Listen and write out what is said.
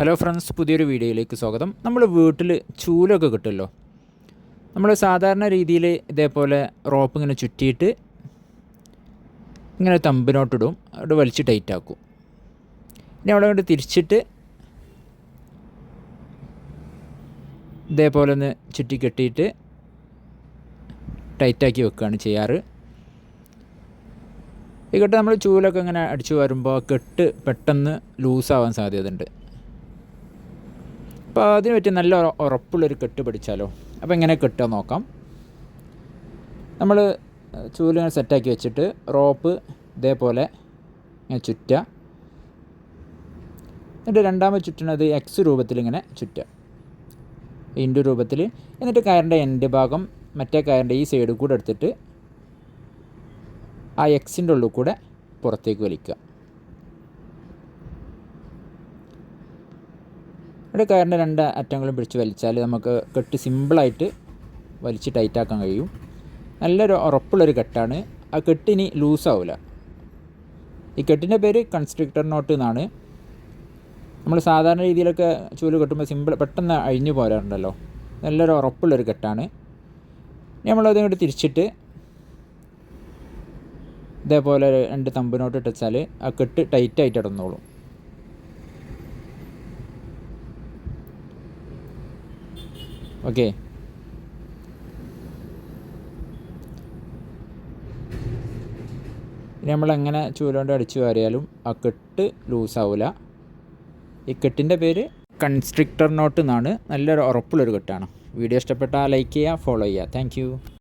Hello friends പുതിയൊരു വീഡിയോയിലേക്ക് സ്വാഗതം. നമ്മൾ വീട്ടിൽ ചൂലൊക്കെ കിട്ടുമല്ലോ. നമ്മൾ സാധാരണ രീതിയിൽ ഇതേപോലെ റോപ്പ് ഇങ്ങനെ ചുറ്റിയിട്ട് ഇങ്ങനെ തമ്പിനോട്ടിടും. അവിടെ വലിച്ച് ടൈറ്റ് ആക്കും. ഇനി അവിടെ കൊണ്ട് തിരിച്ചിട്ട് ഇതേപോലെ ഒന്ന് ചുറ്റി കെട്ടിയിട്ട് ടൈറ്റാക്കി വെക്കുകയാണ് ചെയ്യാറ്. ഈ കെട്ട് നമ്മൾ ചൂലൊക്കെ ഇങ്ങനെ അടിച്ചു വരുമ്പോൾ കെട്ട് പെട്ടെന്ന് ലൂസാവാൻ സാധ്യതയുണ്ട്. അപ്പോൾ അതിന് പറ്റി നല്ല ഉറ- ഉറപ്പുള്ളൊരു കെട്ട് പിടിച്ചാലോ അപ്പോൾ എങ്ങനെ കെട്ടുക നോക്കാം. നമ്മൾ ചൂലുകൾ സെറ്റാക്കി വെച്ചിട്ട് റോപ്പ് ഇതേപോലെ ഇങ്ങനെ ചുറ്റുക. എന്നിട്ട് രണ്ടാമത് ചുറ്റുന്നത് എക്സ് രൂപത്തിൽ ഇങ്ങനെ ചുറ്റുക. ഇൻഡു രൂപത്തിൽ എന്നിട്ട് കയറിന്റെ എൻഡ് ഭാഗം മറ്റേ കയറിന്റെ ഈ സൈഡ് കൂടെ എടുത്തിട്ട് ആ എക്സിന്റെ ഉള്ളിൽ കൂടെ പുറത്തേക്ക് വലിക്കുക. ഇവിടെ കയറിന്റെ രണ്ട് അറ്റങ്ങളും പിടിച്ച് വലിച്ചാൽ നമുക്ക് കെട്ട് സിമ്പിളായിട്ട് വലിച്ച് ടൈറ്റാക്കാൻ കഴിയും. നല്ലൊരു ഉറപ്പുള്ളൊരു കെട്ടാണ്. ആ കെട്ടിനി ലൂസാവില്ല ഈ കെട്ടിന്റെ പേര് കൺസ്ട്രക്ടർ നോട്ട് എന്നാണ്. നമ്മൾ സാധാരണ രീതിയിലൊക്കെ ചൂൽ കെട്ടുമ്പോൾ സിമ്പിൾ പെട്ടെന്ന് അഴിഞ്ഞു പോരാറുണ്ടല്ലോ. നല്ലൊരു ഉറപ്പുള്ളൊരു കെട്ടാണ്. നമ്മളത് ഇങ്ങോട്ട് തിരിച്ചിട്ട് ഇതേപോലെ രണ്ട് തമ്പിനോട്ട് ഇട്ടുവെച്ചാൽ ആ കെട്ട് ടൈറ്റായിട്ട് ഇടന്നോളും ഓക്കെ. ഇനി നമ്മൾ എങ്ങനെ ചൂലുകൊണ്ട് അടിച്ചു വാരിയാലും ആ കെട്ട് ലൂസാവില്ല ഈ കെട്ടിന്റെ പേര് കൺസ്ട്രിക്ടർ നോട്ട് എന്നാണ്. നല്ലൊരു ഉറപ്പുള്ളൊരു കെട്ടാണ്. വീഡിയോ ഇഷ്ടപ്പെട്ടാൽ ലൈക്ക് ചെയ്യുക ഫോളോ ചെയ്യുക. താങ്ക്